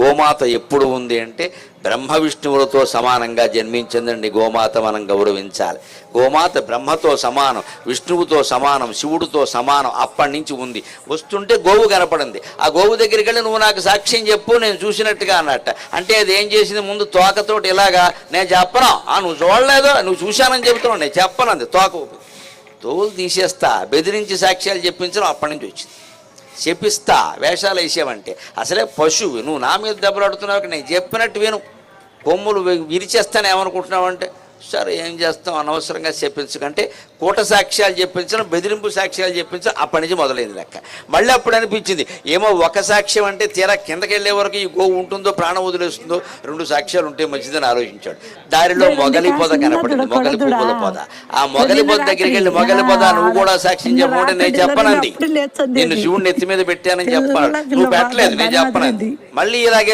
గోమాత ఎప్పుడు ఉంది అంటే బ్రహ్మ విష్ణువులతో సమానంగా జన్మించిందండి గోమాత మనం గౌరవించాలి. గోమాత బ్రహ్మతో సమానం విష్ణువుతో సమానం శివుడితో సమానం అప్పటి నుంచి ఉంది. వస్తుంటే గోవు కనపడింది. ఆ గోవు దగ్గరికి వెళ్ళి నువ్వు నాకు సాక్ష్యం చెప్పు నేను చూసినట్టుగా అన్నట్ట. అంటే అది ఏం చేసింది? ముందు తోకతోటి ఇలాగా నేను చెప్పను. ఆ నువ్వు చూడలేదో. నువ్వు చూశానని చెబుతున్నావు. నేను చెప్పను అంది తోక తోలు తీసేస్తా. బెదిరించి సాక్ష్యాలు చెప్పించడం అప్పటి నుంచి వచ్చింది. చెప్పిస్తా వేషాలు వేసావంటే. అసలే పశువు నువ్వు నా మీద దెబ్బలాడుతున్నావు నేను చెప్పినట్టు విను. కొమ్ములు వి- విరిచేస్తాను ఏమనుకుంటున్నావు అంటే సరే ఏం చేస్తాం? అనవసరంగా చెప్పించకంటే కూట సాక్ష్యాలు చెప్పించడం బెదిరింపు సాక్ష్యాలు చెప్పించడం అప్పటి నుంచి మొదలైంది లెక్క. మళ్ళీ అప్పుడు అనిపించింది ఏమో ఒక సాక్ష్యం అంటే తీరా కిందకి వెళ్ళే వరకు ఈ గోవు ఉంటుందో ప్రాణం వదిలేస్తుందో రెండు సాక్ష్యాలు ఉంటే మంచిదని ఆలోచించాడు. దారిలో మొగలి పొద కనపడింది మొగలి పువ్వుల పొద. ఆ మొగలి పొద దగ్గరికి వెళ్ళి మొగలి పొద నువ్వు కూడా సాక్ష్యం చెప్పమంటే నేను చెప్పనంది. నిన్ను శివుడిని ఎత్తి మీద పెట్టానని చెప్పాను నువ్వు పెట్టలేదు నేను చెప్పనంది. మళ్ళీ ఇలాగే